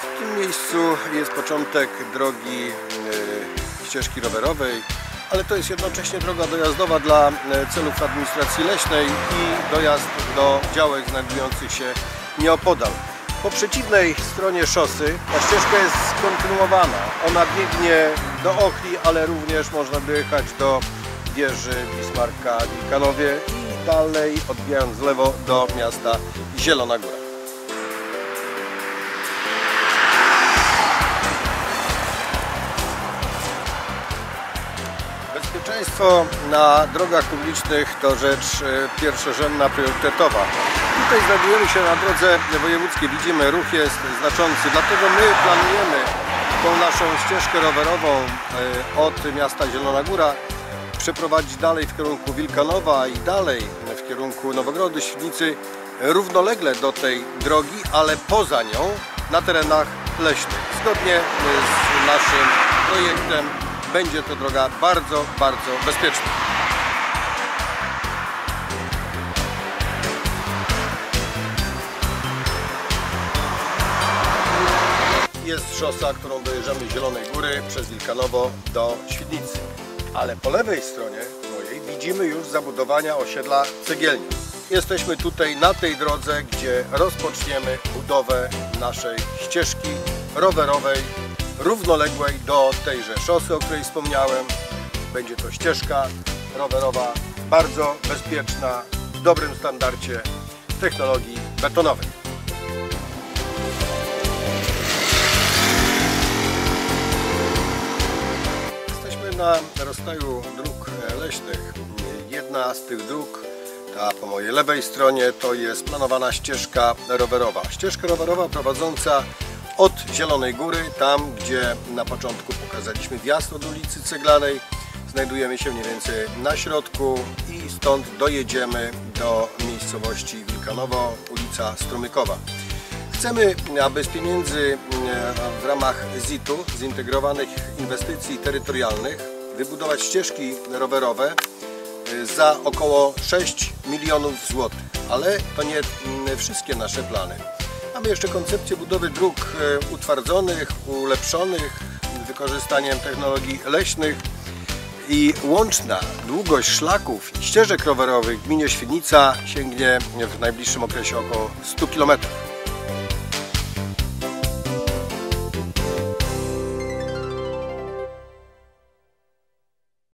W tym miejscu jest początek drogi e, ścieżki rowerowej, ale to jest jednocześnie droga dojazdowa dla e, celów administracji leśnej i dojazd do działek znajdujących się nieopodal. Po przeciwnej stronie szosy ta ścieżka jest skontynuowana. Ona biegnie do Ochli, ale również można dojechać do wieży Bismarka w Wilkanowie i dalej odbijając w lewo do miasta Zielona Góra. Bezpieczeństwo na drogach publicznych to rzecz e, pierwszorzędna, priorytetowa. Tutaj znajdujemy się na drodze wojewódzkiej. Widzimy, ruch jest znaczący, dlatego my planujemy tą naszą ścieżkę rowerową e, od miasta Zielona Góra przeprowadzić dalej w kierunku Wilkanowa i dalej w kierunku Nowogrodu, Świdnicy, równolegle do tej drogi, ale poza nią na terenach leśnych. Zgodnie e, z naszym projektem będzie to droga bardzo, bardzo bezpieczna. Jest szosa, którą dojeżdżamy z Zielonej Góry przez Wilkanowo do Świdnicy. Ale po lewej stronie mojej widzimy już zabudowania osiedla Cegielni. Jesteśmy tutaj na tej drodze, gdzie rozpoczniemy budowę naszej ścieżki rowerowej równoległej do tejże szosy, o której wspomniałem. Będzie to ścieżka rowerowa bardzo bezpieczna, w dobrym standardzie technologii betonowej. Jesteśmy na rozstaju dróg leśnych. Jedna z tych dróg, ta po mojej lewej stronie, to jest planowana ścieżka rowerowa. Ścieżka rowerowa prowadząca od Zielonej Góry, tam gdzie na początku pokazaliśmy wjazd od ulicy Ceglanej. Znajdujemy się mniej więcej na środku i stąd dojedziemy do miejscowości Wilkanowo, ulica Strumykowa. Chcemy, aby z pieniędzy e, w ramach ZIT-u, Zintegrowanych Inwestycji Terytorialnych, wybudować ścieżki rowerowe e, za około 6 milionów złotych. Ale to nie wszystkie nasze plany. Mamy jeszcze koncepcję budowy dróg e, utwardzonych, ulepszonych wykorzystaniem technologii leśnych i łączna długość szlaków i ścieżek rowerowych w gminie Świdnica sięgnie w najbliższym okresie około 100 km.